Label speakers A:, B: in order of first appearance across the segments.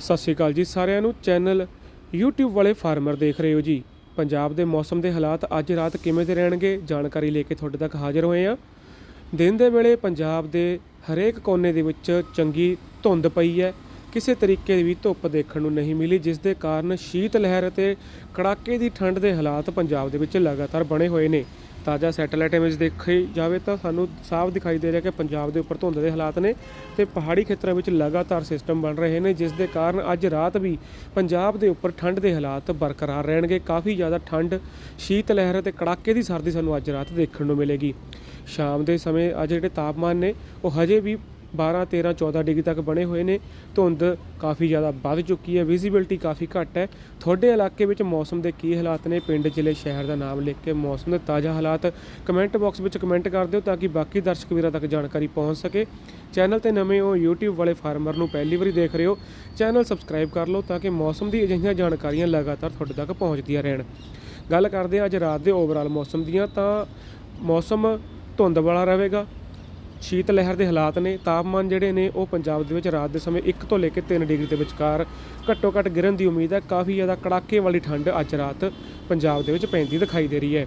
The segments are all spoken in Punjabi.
A: ਸਤਿ ਸ਼੍ਰੀ ਅਕਾਲ ਜੀ, ਸਾਰਿਆਂ ਨੂੰ ਚੈਨਲ YouTube ਵਾਲੇ ਫਾਰਮਰ ਦੇਖ ਰਹੇ ਹੋ ਜੀ। ਪੰਜਾਬ ਦੇ ਮੌਸਮ ਦੇ ਹਾਲਾਤ ਅੱਜ ਰਾਤ ਕਿਵੇਂ ਦੇ ਰਹਿਣਗੇ, ਜਾਣਕਾਰੀ ਲੈ ਕੇ ਤੁਹਾਡੇ ਤੱਕ ਹਾਜ਼ਰ ਹੋਏ ਆ ਦਿਨ ਦੇ ਵੇਲੇ ਪੰਜਾਬ ਦੇ ਹਰੇਕ ਕੋਨੇ ਦੇ ਵਿੱਚ ਚੰਗੀ ਧੁੰਦ ਪਈ ਹੈ। ਕਿਸੇ ਤਰੀਕੇ ਦੀ ਵੀ ਧੁੱਪ ਦੇਖਣ ਨੂੰ ਨਹੀਂ ਮਿਲੀ, ਜਿਸ ਦੇ ਕਾਰਨ ਸ਼ੀਤ ਲਹਿਰ ਅਤੇ ਕੜਾਕੇ ਦੀ ਠੰਡ ਦੇ ਹਾਲਾਤ ਪੰਜਾਬ ਦੇ ਵਿੱਚ ਲਗਾਤਾਰ ਬਣੇ ਹੋਏ ਨੇ। ਤਾਜ਼ਾ ਸੈਟੇਲਾਈਟ ਇਮੇਜ ਦੇਖੀ ਜਾਵੇ ਤਾਂ ਸਾਨੂੰ ਸਾਫ਼ ਦਿਖਾਈ ਦੇ ਰਿਹਾ ਕਿ ਪੰਜਾਬ ਦੇ ਉੱਪਰ ਧੁੰਦ ਦੇ ਹਾਲਾਤ ਨੇ ਤੇ ਪਹਾੜੀ ਖੇਤਰਾਂ ਵਿੱਚ ਲਗਾਤਾਰ ਸਿਸਟਮ ਬਣ ਰਹੇ ਨੇ, ਜਿਸ ਦੇ ਕਾਰਨ ਅੱਜ ਰਾਤ ਵੀ ਪੰਜਾਬ ਦੇ ਉੱਪਰ ਠੰਡ ਦੇ ਹਾਲਾਤ ਬਰਕਰਾਰ ਰਹਿਣਗੇ। ਕਾਫੀ ਜ਼ਿਆਦਾ ਠੰਡ ਸ਼ੀਤ ਲਹਿਰ ਅਤੇ ਕੜਾਕੇ ਦੀ ਸਰਦੀ ਸਾਨੂੰ ਅੱਜ ਰਾਤ ਦੇਖਣ ਨੂੰ ਮਿਲੇਗੀ। ਸ਼ਾਮ ਦੇ ਸਮੇਂ ਅੱਜ ਜਿਹੜੇ ਤਾਪਮਾਨ ਨੇ, ਉਹ ਹਜੇ ਵੀ 12 13 14 ਡਿਗਰੀ ਤੱਕ ਬਣੇ ਹੋਏ ਨੇ। ਧੁੰਦ ਕਾਫੀ ਜ਼ਿਆਦਾ ਵੱਧ ਚੁੱਕੀ ਹੈ। ਵਿਜ਼ਿਬਿਲਟੀ ਕਾਫੀ ਘੱਟ ਹੈ। ਤੁਹਾਡੇ ਇਲਾਕੇ ਵਿੱਚ ਮੌਸਮ ਦੇ ਕੀ ਹਾਲਾਤ ਨੇ? ਪਿੰਡ, ਜ਼ਿਲ੍ਹੇ, ਸ਼ਹਿਰ ਦਾ ਨਾਮ ਲਿਖ ਕੇ ਮੌਸਮ ਦੇ ਤਾਜ਼ਾ ਹਾਲਾਤ ਕਮੈਂਟ ਬਾਕਸ ਵਿੱਚ ਕਮੈਂਟ ਕਰ ਦਿਓ ਤਾਂ ਕਿ ਬਾਕੀ ਦਰਸ਼ਕ ਵੀਰਾਂ ਤੱਕ ਜਾਣਕਾਰੀ ਪਹੁੰਚ ਸਕੇ। ਚੈਨਲ ਤੇ ਨਵੇਂ ਹੋ YouTube ਵਾਲੇ ਫਾਰਮਰ ਨੂੰ ਪਹਿਲੀ ਵਾਰੀ ਦੇਖ ਰਹੇ ਹੋ। ਚੈਨਲ ਸਬਸਕ੍ਰਾਈਬ ਕਰ ਲਓ ਤਾਂ ਕਿ ਮੌਸਮ ਦੀ ਅਜਿਹੀਆਂ ਜਾਣਕਾਰੀਆਂ ਲਗਾਤਾਰ ਤੁਹਾਡੇ ਤੱਕ ਪਹੁੰਚਦੀਆਂ ਰਹਿਣ। ਗੱਲ ਕਰਦੇ ਹਾਂ ਅੱਜ ਰਾਤ ਦੇ ਓਵਰਆਲ ਮੌਸਮ ਦੀਆਂ ਤਾਂ ਮੌਸਮ ਧੁੰਦ ਵਾਲਾ ਰਹੇਗਾ। ਸ਼ੀਤ ਲਹਿਰ ਦੇ ਹਾਲਾਤ ਨੇ। ਤਾਪਮਾਨ ਜਿਹੜੇ ਨੇ, ਉਹ ਪੰਜਾਬ ਦੇ ਵਿੱਚ ਰਾਤ ਦੇ ਸਮੇਂ 1 ਤੋਂ ਲੈ ਕੇ 3 ਡਿਗਰੀ ਦੇ ਵਿਚਕਾਰ ਘੱਟੋ ਘੱਟ ਗਿਰਨ ਦੀ ਉਮੀਦ ਹੈ। ਕਾਫੀ ਜ਼ਿਆਦਾ ਕੜਾਕੇ ਵਾਲੀ ਠੰਡ ਅੱਜ ਰਾਤ ਪੰਜਾਬ ਦੇ ਵਿੱਚ ਪੈਂਦੀ ਦਿਖਾਈ ਦੇ ਰਹੀ ਹੈ।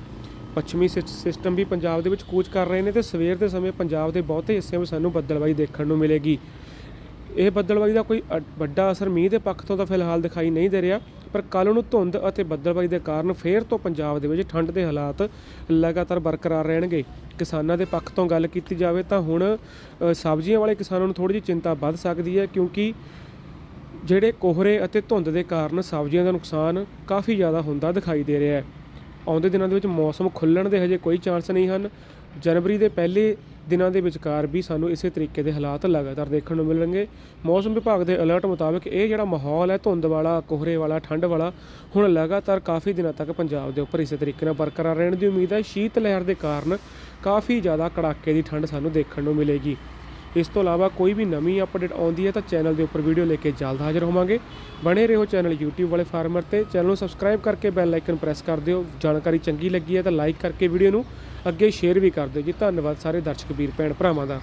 A: ਪੱਛਮੀ ਸਿਸ- ਸਿਸਟਮ ਵੀ ਪੰਜਾਬ ਦੇ ਵਿੱਚ ਕੂਚ ਕਰ ਰਹੇ ਨੇ ਤੇ ਸਵੇਰ ਦੇ ਸਮੇਂ ਪੰਜਾਬ ਦੇ ਬਹੁਤੇ ਹਿੱਸਿਆਂ ਵਿੱਚ ਸਾਨੂੰ ਬੱਦਲਬਾਈ ਦੇਖਣ ਨੂੰ ਮਿਲੇਗੀ। ਇਹ ਬੱਦਲਬਾਈ ਦਾ ਕੋਈ ਅ- ਵੱਡਾ ਅਸਰ ਮੀਂਹ ਦੇ ਪੱਖ ਤੋਂ ਤਾਂ ਫਿਲਹਾਲ ਦਿਖਾਈ ਨਹੀਂ ਦੇ ਰਿਹਾ, ਪਰ ਕੱਲ੍ਹ ਨੂੰ ਧੁੰਦ ਅਤੇ ਬੱਦਲਬਾਈ ਦੇ ਕਾਰਨ ਫੇਰ ਤੋਂ ਪੰਜਾਬ ਦੇ ਵਿੱਚ ਠੰਡ ਦੇ ਹਾਲਾਤ ਲਗਾਤਾਰ ਬਰਕਰਾਰ ਰਹਿਣਗੇ। ਕਿਸਾਨਾਂ ਦੇ ਪੱਖ ਤੋਂ ਗੱਲ ਕੀਤੀ ਜਾਵੇ ਤਾਂ ਹੁਣ ਸਬਜ਼ੀਆਂ ਵਾਲੇ ਕਿਸਾਨਾਂ ਨੂੰ ਥੋੜੀ ਜਿਹੀ ਚਿੰਤਾ ਵੱਧ ਸਕਦੀ ਹੈ, ਕਿਉਂਕਿ ਜਿਹੜੇ ਕੋਹਰੇ ਅਤੇ ਧੁੰਦ ਦੇ ਕਾਰਨ ਸਬਜ਼ੀਆਂ ਦਾ ਨੁਕਸਾਨ ਕਾਫੀ ਜ਼ਿਆਦਾ ਹੁੰਦਾ ਦਿਖਾਈ ਦੇ ਰਿਹਾ ਹੈ। ਆਉਂਦੇ ਦਿਨਾਂ ਦੇ ਵਿੱਚ ਮੌਸਮ ਖੁੱਲਣ ਦੇ ਹਜੇ ਕੋਈ ਚਾਂਸ ਨਹੀਂ ਹਨ। ਜਨਵਰੀ ਦੇ ਪਹਿਲੇ ਦਿਨਾਂ ਦੇ ਵਿਚਕਾਰ ਵੀ ਸਾਨੂੰ ਇਸੇ ਤਰੀਕੇ ਦੇ ਹਾਲਾਤ ਲਗਾਤਾਰ ਦੇਖਣ ਨੂੰ ਮਿਲਣਗੇ। ਮੌਸਮ ਵਿਭਾਗ ਦੇ ਅਲਰਟ ਮੁਤਾਬਕ ਇਹ ਜਿਹੜਾ ਮਾਹੌਲ ਹੈ, ਧੁੰਦ ਵਾਲਾ, ਕੋਹਰੇ ਵਾਲਾ, ਠੰਡ ਵਾਲਾ, ਹੁਣ ਲਗਾਤਾਰ ਕਾਫੀ ਦਿਨਾਂ ਤੱਕ ਪੰਜਾਬ ਦੇ ਉੱਪਰ ਇਸੇ ਤਰੀਕੇ ਨਾਲ ਬਰਕਰਾਰ ਰਹਿਣ ਦੀ ਉਮੀਦ ਹੈ। ਸ਼ੀਤ ਲਹਿਰ ਦੇ ਕਾਰਨ ਕਾਫੀ ਜ਼ਿਆਦਾ ਕੜਾਕੇ ਦੀ ਠੰਡ ਸਾਨੂੰ ਦੇਖਣ ਨੂੰ ਮਿਲੇਗੀ। ਇਸ ਤੋਂ ਇਲਾਵਾ ਕੋਈ ਵੀ ਨਵੀਂ ਅਪਡੇਟ ਆਉਂਦੀ ਹੈ ਤਾਂ ਚੈਨਲ ਦੇ ਉੱਪਰ ਵੀਡੀਓ ਲੈ ਕੇ ਜਲਦ ਹਾਜ਼ਰ ਹੋਵਾਂਗੇ। ਬਣੇ ਰਹੋ ਚੈਨਲ YouTube ਵਾਲੇ ਫਾਰਮਰ ਤੇ। ਚੈਨਲ ਨੂੰ ਸਬਸਕ੍ਰਾਈਬ ਕਰਕੇ ਬੈਲ ਆਈਕਨ ਪ੍ਰੈਸ ਕਰ ਦਿਓ। ਜਾਣਕਾਰੀ ਚੰਗੀ ਲੱਗੀ ਹੈ ਤਾਂ ਲਾਈਕ ਕਰਕੇ ਵੀਡੀਓ ਨੂੰ ਅੱਗੇ ਸ਼ੇਅਰ ਵੀ ਕਰ ਦਿਓ ਜੀ। ਧੰਨਵਾਦ ਸਾਰੇ ਦਰਸ਼ਕ ਵੀਰ ਭੈਣ ਭਰਾਵਾਂ ਦਾ।